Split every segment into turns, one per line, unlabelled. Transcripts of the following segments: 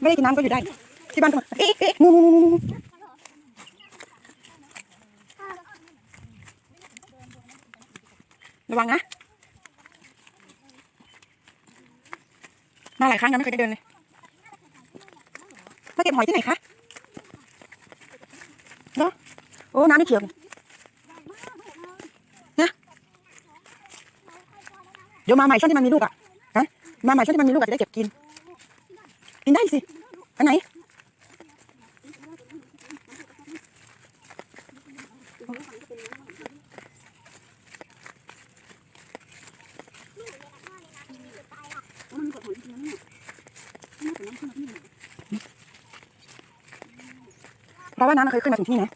ไม่ได้กินน้ำก็อยู่ได้ ที่บ้านก็มาเอ๊ะเอ๊ะงูงูงูงูงูระวังนะ มาหลายครั้งยังไม่เคยได้เดินเลยมาเก็บหอยที่ไหนคะเนาะโอ้น้ำไม่เขียวนะเดี๋ยวมาใหม่ช่วงที่มันมีลูกอะฮะมาใหม่ช่วงที่มันมีลูกอะจะได้เก็บกิน กินได้สิ อันไหนเพราะว่าน้ำมันเคยขึ้นมาถึงที่นี่นะ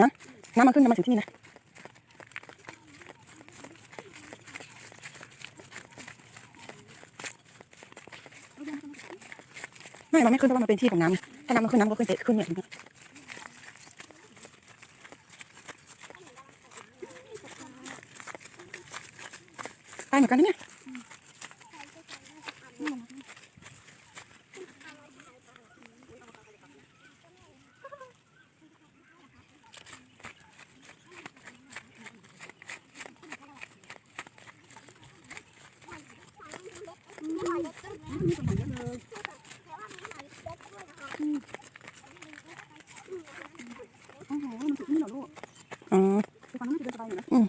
นะน้ำมันขึ้นมาถึงที่นี่นะ ไม่มันไม่ขึ้นเพราะว่ามันเป็นที่ของน้ำถ้าน้ำมันขึ้นน้ำก็ขึ้นเตะขึ้นเนี่ยตายเหมือนกันนะเนี่ย อ๋ออืม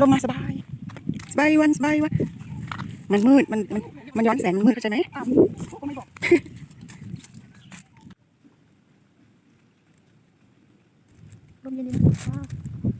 ลงมาสบาย สบายวันสบายวันมันมืดมันมันมันย้อนแสงมันมืดเข้าใจไหม
ลมเย็นดีนะ